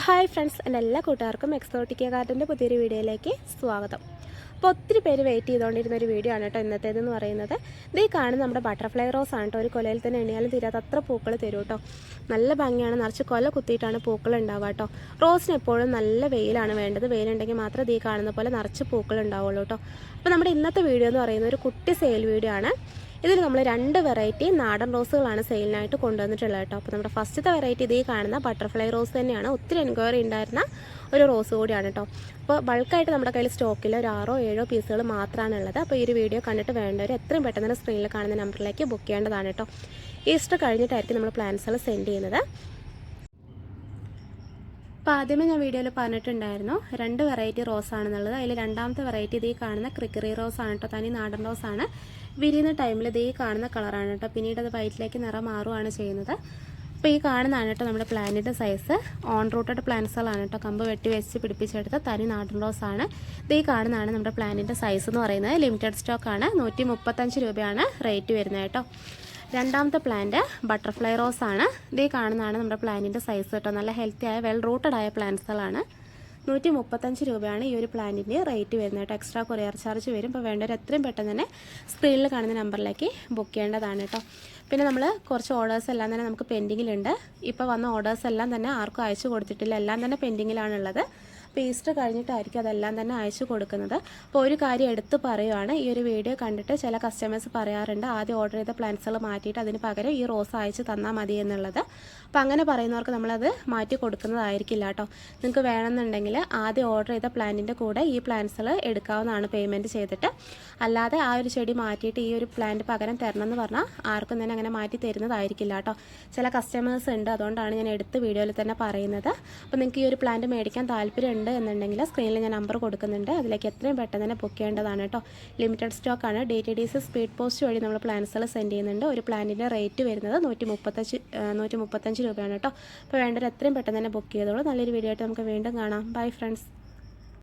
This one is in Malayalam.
ഹായ് ഫ്രണ്ട്സ് എന്റെ എല്ലാ കൂട്ടുകാർക്കും എക്സോട്ടിക്ക ഗാർഡന്റെ പുതിയൊരു വീഡിയോയിലേക്ക് സ്വാഗതം. അപ്പോൾ ഒത്തിരി പേര് വെയിറ്റ് ചെയ്തുകൊണ്ടിരുന്ന ഒരു വീഡിയോ ആണ് കേട്ടോ ഇന്നത്തേതെന്ന് പറയുന്നത്. ഇതേ കാണുന്ന നമ്മുടെ ബട്ടർഫ്ലൈ റോസ് ആണ് കേട്ടോ. ഒരു കൊലയിൽ തന്നെ എണ്ണിയാലും തീരാത്ത അത്ര പൂക്കൾ തരും കേട്ടോ. നല്ല ഭംഗിയാണ്. നിറച്ച് കൊല കുത്തിയിട്ടാണ് പൂക്കൾ ഉണ്ടാവുക കേട്ടോ. റോസിന് എപ്പോഴും നല്ല വെയിലാണ് വേണ്ടത്. വെയിലുണ്ടെങ്കിൽ മാത്രമേ ഇതീ കാണുന്ന പോലെ നിറച്ച് പൂക്കൾ ഉണ്ടാവുള്ളൂ കേട്ടോ. അപ്പോൾ നമ്മുടെ ഇന്നത്തെ വീഡിയോ എന്ന് പറയുന്നത് ഒരു കുട്ടി സെയിൽ വീഡിയോ ആണ്. ഇതിൽ നമ്മൾ രണ്ട് വെറൈറ്റി നാടൻ റോസുകളാണ് സെയിലിനായിട്ട് കൊണ്ടുവന്നിട്ടുള്ളത് കേട്ടോ. അപ്പോൾ നമ്മുടെ ഫസ്റ്റത്തെ വെറൈറ്റി ഇതേ കാണുന്ന ബട്ടർഫ്ലൈ റോസ് തന്നെയാണ്. ഒത്തിരി എൻക്വയറി ഉണ്ടായിരുന്ന ഒരു റോസ് കൂടിയാണ് കേട്ടോ. അപ്പോൾ ബൾക്കായിട്ട് നമ്മുടെ കയ്യിൽ സ്റ്റോക്കിൽ ഒരു ആറോ പീസുകൾ മാത്രമാണ് ഉള്ളത് അപ്പോൾ ഈ ഒരു വീഡിയോ കണ്ടിട്ട് വേണ്ടവർ എത്രയും പെട്ടെന്ന് തന്നെ സ്ക്രീനിൽ കാണുന്ന നമ്പറിലേക്ക് ബുക്ക് ചെയ്യേണ്ടതാണ് കേട്ടോ ഈസ്റ്റർ കഴിഞ്ഞിട്ടായിരിക്കും നമ്മൾ പ്ലാൻസുകൾ സെൻഡ് ചെയ്യുന്നത്. അപ്പോൾ ആദ്യമേ ഞാൻ വീഡിയോയിൽ പറഞ്ഞിട്ടുണ്ടായിരുന്നു രണ്ട് വെറൈറ്റി റോസ് ആണെന്നുള്ളത്. അതിൽ രണ്ടാമത്തെ വെറൈറ്റി ഇതേ കാണുന്ന ക്രിക്കറി റോസ് ആണ് കേട്ടോ തനി നാടൻ റോസ് ആണ്. വിരിയുന്ന ടൈമിൽ ഇതേ കാണുന്ന കളറാണ് കേട്ടോ പിന്നീട് അത് വൈറ്റിലേക്ക് നിറം മാറുകയാണ് ചെയ്യുന്നത്. അപ്പോൾ ഈ കാണുന്നതാണ് കേട്ടോ നമ്മുടെ പ്ലാന്റിന്റെ സൈസ് ഓൺ റൂട്ടഡ് പ്ലാന്റ്സുകളാണ് കേട്ടോ കമ്പ് വെട്ടി വെച്ച് പിടിപ്പിച്ചെടുത്ത തനി നാടൻ റോസ് ആണ്. ഇത് ഈ കാണുന്നതാണ് നമ്മുടെ പ്ലാന്റിന്റെ സൈസ് എന്ന് പറയുന്നത്. ലിമിറ്റഡ് സ്റ്റോക്കാണ് നൂറ്റി മുപ്പത്തഞ്ച് രൂപയാണ് റേറ്റ് വരുന്നത് കേട്ടോ. രണ്ടാമത്തെ പ്ലാന്റ് ബട്ടർഫ്ലൈ റോസ് ആണ്. ഈ കാണുന്നതാണ് നമ്മുടെ പ്ലാന്റിന്റെ സൈസ് കേട്ടോ. നല്ല ഹെൽത്തി ആയ വെൽ റൂട്ടഡ് ആയ പ്ലാന്റ്സുകളാണ് നൂറ്റി മുപ്പത്തഞ്ച് രൂപയാണ് ഈ ഒരു പ്ലാന്റിന്റെ റേറ്റ് വരുന്നത് കേട്ടോ. എക്സ്ട്രാ കൊറിയർ ചാർജ് വരും. അപ്പോൾ വേണ്ടവർ എത്രയും പെട്ടെന്ന് തന്നെ സ്ക്രീനിൽ കാണുന്ന നമ്പറിലേക്ക് ബുക്ക് ചെയ്യേണ്ടതാണ് കേട്ടോ. പിന്നെ നമ്മൾ കുറച്ച് ഓർഡേഴ്സ് എല്ലാം തന്നെ നമുക്ക് പെൻഡിങ്ങിലുണ്ട് ഇപ്പോൾ വന്ന ഓർഡേഴ്സ് എല്ലാം തന്നെ ആർക്കും അയച്ചു കൊടുത്തിട്ടില്ല. എല്ലാം തന്നെ പെൻഡിങ്ങിലാണുള്ളത് ഈസ്റ്റർ കഴിഞ്ഞിട്ടായിരിക്കും അതെല്ലാം തന്നെ അയച്ചു കൊടുക്കുന്നത്. അപ്പോൾ ഒരു കാര്യം എടുത്ത് പറയുവാണ്. ഈ ഒരു വീഡിയോ കണ്ടിട്ട് ചില കസ്റ്റമേഴ്സ് പറയാറുണ്ട് ആദ്യം ഓർഡർ ചെയ്ത പ്ലാന്റ്സുകൾ മാറ്റിയിട്ട് അതിന് പകരം ഈ റോസ് അയച്ച് തന്നാൽ മതി എന്നുള്ളത്. അപ്പോൾ അങ്ങനെ പറയുന്നവർക്ക് നമ്മളത് മാറ്റി കൊടുക്കുന്നതായിരിക്കില്ല കേട്ടോ. നിങ്ങൾക്ക് വേണമെന്നുണ്ടെങ്കിൽ ആദ്യം ഓർഡർ ചെയ്ത പ്ലാന്റിന്റെ കൂടെ ഈ പ്ലാന്റ്സുകൾ എടുക്കാവുന്നതാണ് പേയ്മെന്റ് ചെയ്തിട്ട്. അല്ലാതെ ആ ഒരു ചെടി മാറ്റിയിട്ട് ഈ ഒരു പ്ലാന്റ് പകരം തരണം എന്ന് പറഞ്ഞാൽ ആർക്കും തന്നെ അങ്ങനെ മാറ്റി തരുന്നതായിരിക്കില്ല കേട്ടോ. ചില കസ്റ്റമേഴ്സ് ഉണ്ട് അതുകൊണ്ടാണ് ഞാൻ എടുത്ത് വീഡിയോയിൽ തന്നെ പറയുന്നത്. അപ്പോൾ നിങ്ങൾക്ക് ഈ ഒരു പ്ലാന്റ് മേടിക്കാൻ താല്പര്യം ഉണ്ട് എന്നുണ്ടെങ്കിൽ സ്ക്രീനിൽ ഞാൻ നമ്പർ കൊടുക്കുന്നുണ്ട്. അതിലേക്ക് എത്രയും പെട്ടെന്ന് തന്നെ ബുക്ക് ചെയ്യേണ്ടതാണ് കേട്ടോ. ലിമിറ്റഡ് സ്റ്റോക്കാണ് D T D speed post വഴി നമ്മൾ പ്ലാൻസുകൾ സെൻഡ് ചെയ്യുന്നുണ്ട്. ഒരു പ്ലാനിന്റെ റേറ്റ് വരുന്നത് നൂറ്റി മുപ്പത്തഞ്ച് നൂറ്റി മുപ്പത്തഞ്ച് രൂപയാണ് കേട്ടോ. അപ്പോൾ വേണ്ടവർ എത്രയും പെട്ടെന്ന് തന്നെ ബുക്ക് ചെയ്തോളൂ. നല്ലൊരു വീഡിയോ ആയിട്ട് നമുക്ക് വീണ്ടും കാണാം. Bye friends